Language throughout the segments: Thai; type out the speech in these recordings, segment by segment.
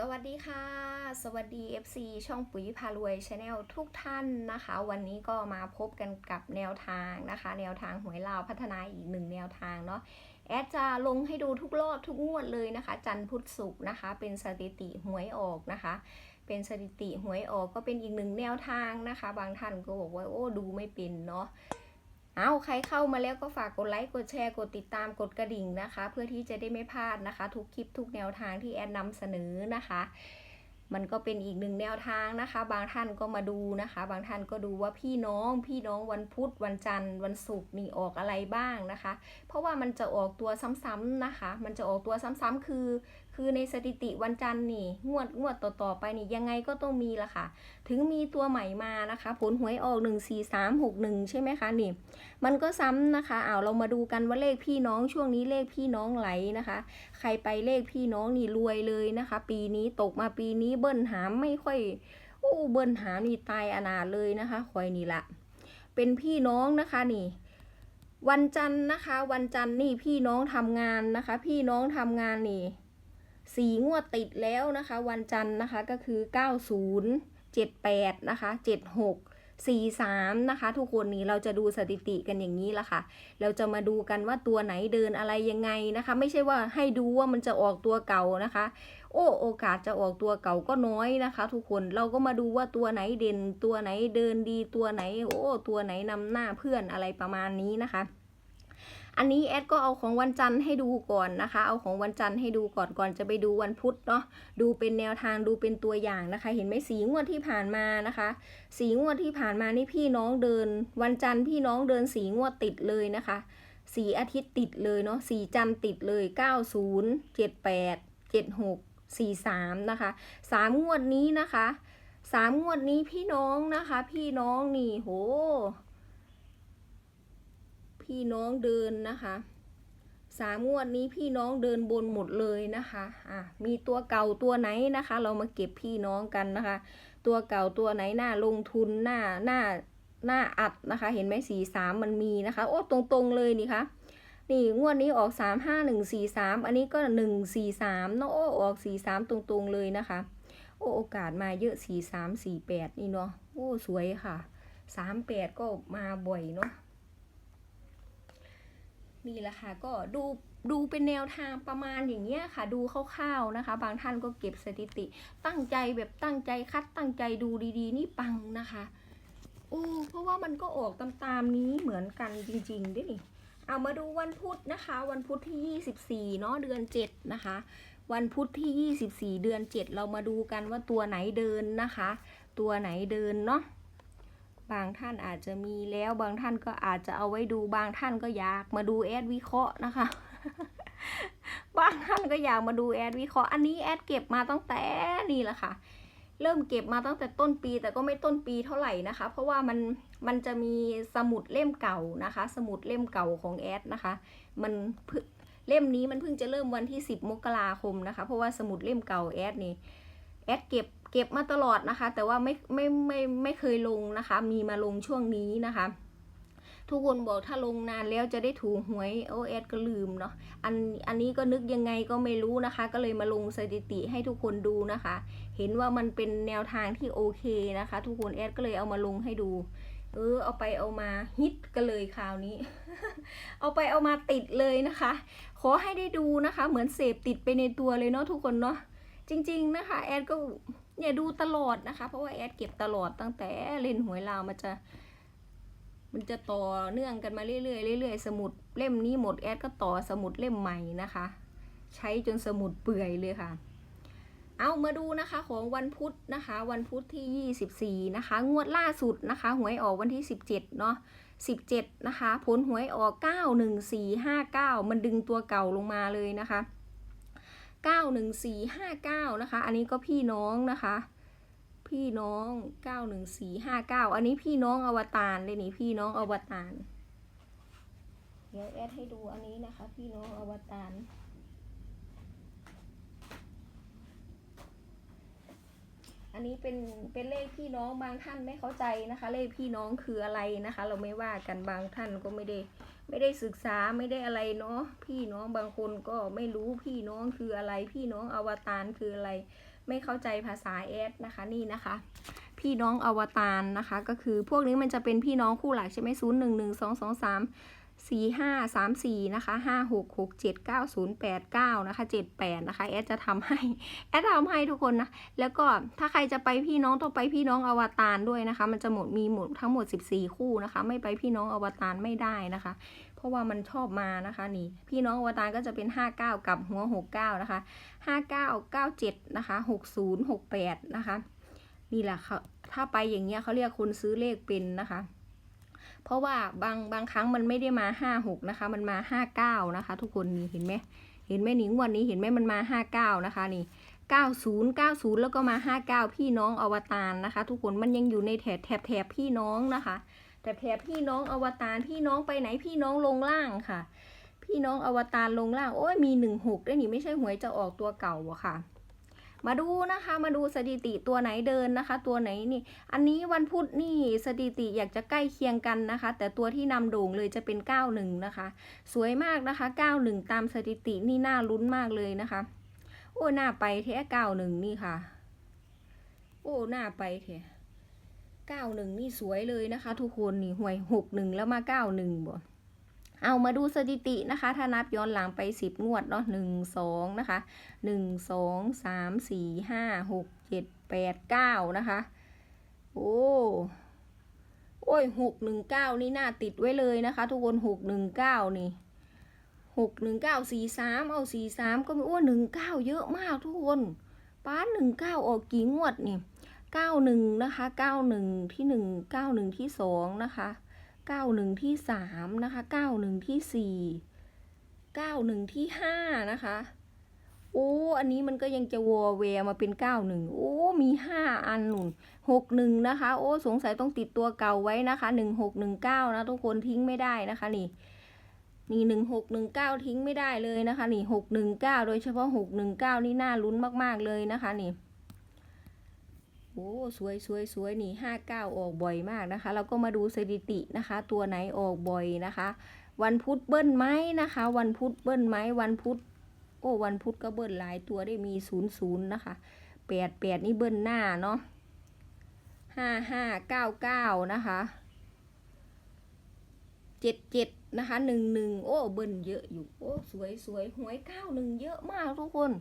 สวัสดีค่ะ สวัสดี FC ช่องปุ๋ยพารวยชาแนลทุกท่านนะคะ วันนี้ก็มาพบกันกับแนวทางนะคะ แนวทางหวยลาวพัฒนาอีกหนึ่งแนวทางเนาะแอดจะลงให้ดูทุกรอบทุกงวดเลยนะคะ จันทร์พุธศุกร์นะคะ เป็นสถิติหวยออกนะคะ เป็นสถิติหวยออกก็เป็นอีกหนึ่งแนวทางนะคะ บางท่านก็บอกว่าโอ้ดูไม่เป็นเนาะ เอาใครเข้ามาแล้วก็ฝากกดไลค์กดแชร์กดติดตามกดกระดิ่งนะคะ เพื่อที่จะได้ไม่พลาดนะคะ ทุกคลิปทุกแนวทางที่แอดนำเสนอนะคะ มันก็เป็นอีกหนึ่งแนวทางนะคะ บางท่านก็มาดูนะคะ บางท่านก็ดูว่าพี่น้องพี่น้องวันพุธวันจันทร์ วันศุกร์นี่ออกอะไรบ้างนะคะ เพราะว่ามันจะออกตัวซ้ำๆนะคะ มันจะออกตัวซ้ำๆคือ คือในสถิติวันจันทร์นี่งวดงวดต่อๆไปนี่ยังไงก็ต้องมีละค่ะ ถึงมีตัวใหม่มานะคะ ผลหวยออก 1 4 3 6 1 ใช่ไหมคะนี่ มันก็ซ้ำนะคะเอาเรามาดูกันว่าเลขพี่น้องช่วงนี้เลขพี่น้องไหลนะคะ ใครไปเลขพี่น้องนี่รวยเลยนะคะ ปีนี้ตกมาปีนี้เบิ้ลหามไม่ค่อยโอ้เบิ้ลหามนี่ตายอนาเลยนะคะคอยนี่ละเป็นพี่น้องนะคะนี่วันจันทร์นะคะ วันจันทร์นี่พี่น้องทำงานนะคะ พี่น้องทำงานนี่ สีงวดติดแล้วนะคะ วันจันทร์นะคะก็คือ 90 78 นะคะ 76 43 นะคะ ทุกคนนี่เราจะดูสถิติกันอย่างนี้ละค่ะ เราจะมาดูกันว่าตัวไหนเดินอะไรยังไงนะคะ ไม่ใช่ว่าให้ดูว่ามันจะออกตัวเก่านะคะ โอ้โอกาสจะออกตัวเก่าก็น้อยนะคะ ทุกคนเราก็มาดูว่าตัวไหนเด่นตัวไหนเดินดีตัวไหน โอ้ตัวไหนนำหน้าเพื่อนอะไรประมาณนี้นะคะ อันนี้แอดก็เอาของวันจันทร์ให้ดูก่อนนะคะ เอาของวันจันทร์ให้ดูก่อนก่อนจะไปดูวันพุธเนาะ ดูเป็นแนวทางดูเป็นตัวอย่างนะคะ เห็นไหมสีงวดที่ผ่านมานะคะ สีงวดที่ผ่านมานี่พี่น้องเดิน วันจันทร์พี่น้องเดินสีงวดติดเลยนะคะ สีอาทิตย์ติดเลยเนาะ สีจันทร์ติดเลย 90 78 76 43นะคะสามงวดนี้นะคะสามงวดนี้พี่น้องนะคะ พี่น้องนี่โห พี่น้องเดินนะคะสามงวดนี้พี่น้องเดินบนหมดเลยนะคะอะมีตัวเก่าตัวไหนนะคะ เรามาเก็บพี่น้องกันนะคะ ตัวเก่าตัวไหนหน้าลงทุนหน้าหน้าหน้าอัดนะคะ เห็นไหมสีสามมันมีนะคะ โอ้ตรงๆเลยนี่คะนี่งวดนี้ออกสามห้าหนึ่งสี่สามอันนี้ก็หนึ่งสี่สามเนาะโอ้ออกสี่สามตรงๆเลยนะคะ โอ้โอกาสมาเยอะสี่สามสี่แปดนี่เนาะโอ้สวยค่ะสามแปดก็มาบ่อยเนาะ นี่แหละค่ะก็ดูดูเป็นแนวทางประมาณอย่างเงี้ยค่ะ ดูคร่าวๆนะคะ บางท่านก็เก็บสถิติ ตั้งใจแบบตั้งใจคัดตั้งใจดูดีๆ นี่ปังนะคะโอ้เพราะว่ามันก็ออกตามๆนี้เหมือนกันจริงๆด้วยนี่เอามาดูวันพุธนะคะ วันพุธที่ 24 เนาะเดือน 7 นะคะ วันพุธที่ 24 เดือน 7 เรามาดูกันว่าตัวไหนเดินนะคะ ตัวไหนเดินเนาะ บางท่านอาจจะมีแล้วบางท่านก็อาจจะเอาไว้ดูบางท่านก็อยากมาดูแอดวิเคราะห์นะคะ บางท่านก็อยากมาดูแอดวิเคราะห์อันนี้แอดเก็บมาตั้งแต่นี่แหละค่ะ เริ่มเก็บมาตั้งแต่ต้นปีแต่ก็ไม่ต้นปีเท่าไหร่นะคะ เพราะว่ามันมันจะมีสมุดเล่มเก่านะคะ สมุดเล่มเก่าของแอดนะคะ มันเล่มนี้มันเพิ่งจะเริ่มวันที่ 10 มกราคมนะคะ เพราะว่าสมุดเล่มเก่าแอดนี่แอดเก็บ ก็บมาตลอดนะคะ แต่ว่าไม่ไม่ไม่ไม่เคยลงนะคะ มีมาลงช่วงนี้นะคะ ทุกคนบอกถ้าลงนานแล้วจะได้ถูหวยโอ้แอดก็ลืมเนาะอันอันนี้ก็นึกยังไงก็ไม่รู้นะคะ ก็เลยมาลงสถิติให้ทุกคนดูนะคะ เห็นว่ามันเป็นแนวทางที่โอเคนะคะ ทุกคนแอดก็เลยเอามาลงให้ดู เออ เอาไปเอามาฮิตกันเลยคราวนี้ เอาไปเอามาติดเลยนะคะ ขอให้ได้ดูนะคะ เหมือนเสพติดไปในตัวเลยเนาะทุกคนเนาะจริง ๆ นะคะ แอดก็ เนี่ยดูตลอดนะคะ เพราะว่าแอดเก็บตลอดตั้งแต่เล่นหวยลาวมันจะ มันจะต่อเนื่องกันมาเรื่อยๆเรื่อยๆสมุดเล่มนี้หมดแอดก็ต่อสมุดเล่มใหม่นะคะ ใช้จนสมุดเปื่อยเลยค่ะ เอามาดูนะคะของวันพุธนะคะ วันพุธที่ 24 นะคะ งวดล่าสุดนะคะ หวยออกวันที่ 17 เนาะ17 นะคะ ผลหวยออก 91459 มันดึงตัวเก่าลงมาเลยนะคะ 91459 นะคะ อันนี้ก็พี่น้องนะคะ พี่น้อง 91459 อันนี้พี่น้องอวตารเลยนี่พี่น้องอวตาร เดี๋ยวแอดให้ดูอันนี้นะคะ พี่น้องอวตารอันนี้เป็นเป็นเลขพี่น้องบางท่านไม่เข้าใจนะคะ เลขพี่น้องคืออะไรนะคะ เราไม่ว่ากันบางท่านก็ไม่ได้ ไม่ได้ศึกษาไม่ได้อะไรเนาะพี่น้องบางคนก็ไม่รู้พี่น้องคืออะไร พี่น้องอวตารคืออะไร ไม่เข้าใจภาษาแอดนะคะนี่นะคะ พี่น้องอวตารนะคะ ก็คือพวกนี้มันจะเป็นพี่น้องคู่หลักใช่ไหมศูนย์หนึ่งหนึ่งสองสองสาม สี่ห้าสามสี่นะคะห้าหกหกเจ็ดเก้าศูนย์แปดเก้านะคะเจ็ดแปดนะคะแอดจะทำให้แอดทำให้ทุกคนนะแล้วก็ถ้าใครจะไปพี่น้องต้องไปพี่น้องอวตารด้วยนะคะ มันจะหมดมีหมดทั้งหมด 14 คู่นะคะ ไม่ไปพี่น้องอวตารไม่ได้นะคะ เพราะว่ามันชอบมานะคะนี่พี่น้องอวตารก็จะเป็น 59 กับหัว 69 นะคะ 59 97 นะคะ 60 68 นะคะ นี่แหละค่ะถ้าไปอย่างเงี้ยเขาเรียกคนซื้อเลขเป็นนะคะ เพราะว่าบางบางครั้งมันไม่ได้มา56นะคะ มันมา59นะคะ ทุกคนนี่เห็นไหมเห็นไหมนิงวันนี้เห็นไหมมันมา59นะคะนี่90 90แล้วก็มา59พี่น้องอวตารนะคะ ทุกคนมันยังอยู่ในแถบแถบแถบพี่น้องนะคะแถบแถบพี่น้องอวตารพี่น้องไปไหนพี่น้องลงล่างค่ะ พี่น้องอวตารลงล่างโอ้ยมี16ด้วยนี่ไม่ใช่หวยจะออกตัวเก่าอะค่ะ มาดูนะคะ มาดูสถิติตัวไหนเดินนะคะ ตัวไหนนี่ อันนี้วันพุธนี่สถิติอยากจะใกล้เคียงกันนะคะ แต่ตัวที่นำโด่งเลยจะเป็น 91 นะคะ สวยมากนะคะ 91 ตามสถิตินี่น่าลุ้นมากเลยนะคะ โอ้หน้าไปแท้91 นี่ค่ะ โอ้หน้าไปแท้91 นี่สวยเลยนะคะ ทุกคนนี่หวย 61 แล้วมา 91บ่ เอามาดูสถิตินะคะ ถ้านับย้อนหลังไป 10 งวดเนาะ1 2นะคะ1 2 3 4 5 6 7 8 9นะคะ โอ้โอ้ยหกหนึ่งเก้านี่น่าติดไว้เลยนะคะ ทุกคนหกหนึ่งเก้านี่หกหนึ่งเก้าสี่สามเอาสี่สามก็มีโอ้หนึ่งเก้าเยอะมากทุกคนป้าหนึ่งเก้าออกกี่งวดนี่เก้าหนึ่งนะคะเก้าหนึ่งที่หนึ่งเก้าหนึ่งที่สองนะคะ เก้าหนึ่งที่สามนะคะเก้าหนึ่งที่สี่เก้าหนึ่งที่ห้านะคะ โอ้ อันนี้มันก็ยังจะวอแวร์มาเป็นเก้าหนึ่งโอ้ มีห้าอันหนุนหกหนึ่งนะคะ โอ้ สงสัยต้องติดตัวเก่าไว้นะคะหนึ่งหกหนึ่งเก้านะ ทุกคนทิ้งไม่ได้นะคะนี่นี่หนึ่งหกหนึ่งเก้าทิ้งไม่ได้เลยนะคะ นี่หกหนึ่งเก้าโดยเฉพาะหกหนึ่งเก้านี่น่าลุ้นมาก ๆ เลยนะคะนี่ โอ้สวยสวยสวยนี่ห้าเก้าออกบ่อยมากนะคะ เราก็มาดูสถิตินะคะ ตัวไหนออกบ่อยนะคะ วันพุธเบิ้ลไหมนะคะ วันพุธเบิ้ลไหมวันพุธโอ้วันพุธก็เบิ้ลหลายตัวได้มีศูนย์ศูนย์นะคะแปดแปดนี่เบิ้ลหน้าเนาะห้าห้าเก้าเก้านะคะเจ็ดเจ็ดนะคะหนึ่งหนึ่งโอ้เบิ้ลเยอะอยู่ โอ้สวยสวยหวยเก้าหนึ่งเยอะมากทุกคน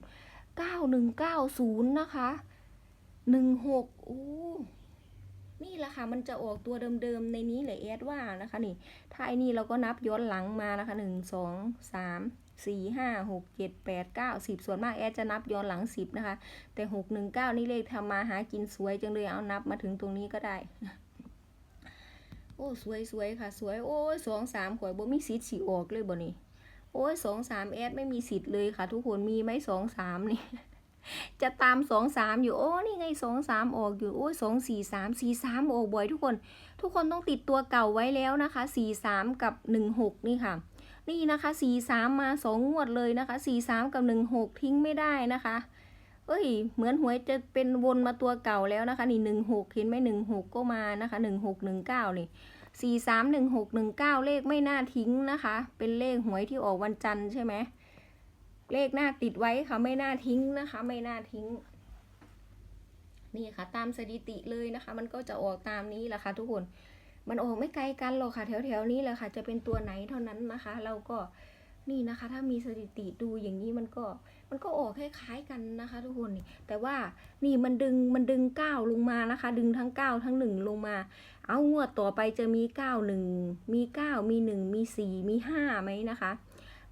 เก้าหนึ่งเก้าศูนย์นะคะ หนึ่งหกโอ้นี่แหละค่ะ มันจะออกตัวเดิมๆ ในนี้เลยแอดว่านะคะนี่ ถ้าไอ้นี่เราก็นับย้อนหลังมานะคะหนึ่งสองสามสี่ห้าหกเจ็ดแปดเก้าสิบส่วนมากแอดจะนับย้อนหลังสิบนะคะ แต่หกหนึ่งเก้านี่เลขทำมาหากินสวยจังเลยเอานับมาถึงตรงนี้ก็ได้ โอ้สวยสวยค่ะ สวยโอ้ยสองสามข่อยบ่มีสิทธิ์สีออกเลยบ่นี่โอ้ยสองสามแอดไม่มีสิทธิ์เลยค่ะ ทุกคนมีไหมสองสามนี่ จะตามสองสามอยู่ โอ้ นี่ไงสองสามออกอยู่ โอ้ยสองสี่สามสี่สามออกบ่อยทุกคน ทุกคนต้องติดตัวเก่าไว้แล้วนะคะสี่สามกับหนึ่งหกนี่ค่ะ นี่นะคะสี่สามมาสองงวดเลยนะคะสี่สามกับหนึ่งหกทิ้งไม่ได้นะคะ เอ้ย เหมือนหวยจะเป็นวนมาตัวเก่าแล้วนะคะ นี่หนึ่งหกเห็นไหมหนึ่งหกก็มานะคะหนึ่งหกหนึ่งเก้านี่สี่สามหนึ่งหกหนึ่งเก้าเลขไม่น่าทิ้งนะคะ เป็นเลขหวยที่ออกวันจันทร์ใช่ไหม เลขหน้าติดไว้ค่ะไม่น่าทิ้งนะคะ ไม่น่าทิ้ง นี่ค่ะ ตามสถิติเลยนะคะ มันก็จะออกตามนี้แหละค่ะ ทุกคนมันออกไม่ไกลกันหรอกค่ะ แถวๆนี้แหละค่ะ จะเป็นตัวไหนเท่านั้นนะคะ เราก็นี่นะคะ ถ้ามีสถิติดูอย่างนี้มันก็มันก็ออกคล้ายๆกันนะคะ ทุกคนนี่แต่ว่านี่มันดึงมันดึงเก้าลงมานะคะ ดึงทั้งเก้าทั้งหนึ่งลงมา เอางวดต่อไปจะมีเก้าหนึ่งมีเก้ามีหนึ่งมีสี่มีห้าไหมนะคะ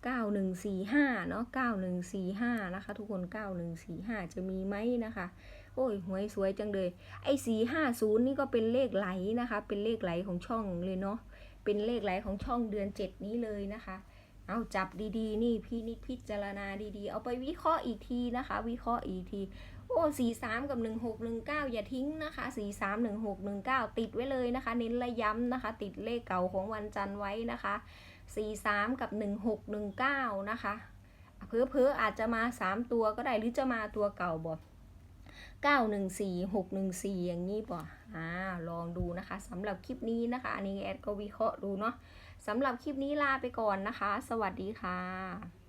เก้าหนึ่งสี่ห้าเนาะเก้าหนึ่งสี่ห้านะคะ ทุกคนเก้าหนึ่งสี่ห้าจะมีไหมนะคะ โอ้ยหวยสวยจังเลยไอ้สี่ห้าศูนย์นี่ก็เป็นเลขไหลนะคะ เป็นเลขไหลของช่องเลยเนาะเป็นเลขไหลของช่องเดือนเจ็ดนี้เลยนะคะ เอาจับดีๆ นี่พี่นิดพิจารณาดีๆ เอาไปวิเคราะห์อีกทีนะคะ วิเคราะห์อีกทีโอ้สี่สามกับหนึ่งหกหนึ่งเก้าอย่าทิ้งนะคะสี่สามหนึ่งหกหนึ่งเก้าติดไว้เลยนะคะ เน้นระย้ำนะคะ ติดเลขเก่าของวันจันทร์ไว้นะคะ สี่สามกับหนึ่งหกหนึ่งเก้านะคะเพ้อๆอาจจะมาสามตัวก็ได้หรือจะมาตัวเก่าบ่เก้าหนึ่งสี่หกหนึ่งสี่อย่างนี้ป่ะอ่า ลองดูนะคะสำหรับคลิปนี้นะคะ อันนี้แอดก็วิเคราะห์ดูเนาะสำหรับคลิปนี้ลาไปก่อนนะคะ สวัสดีค่ะ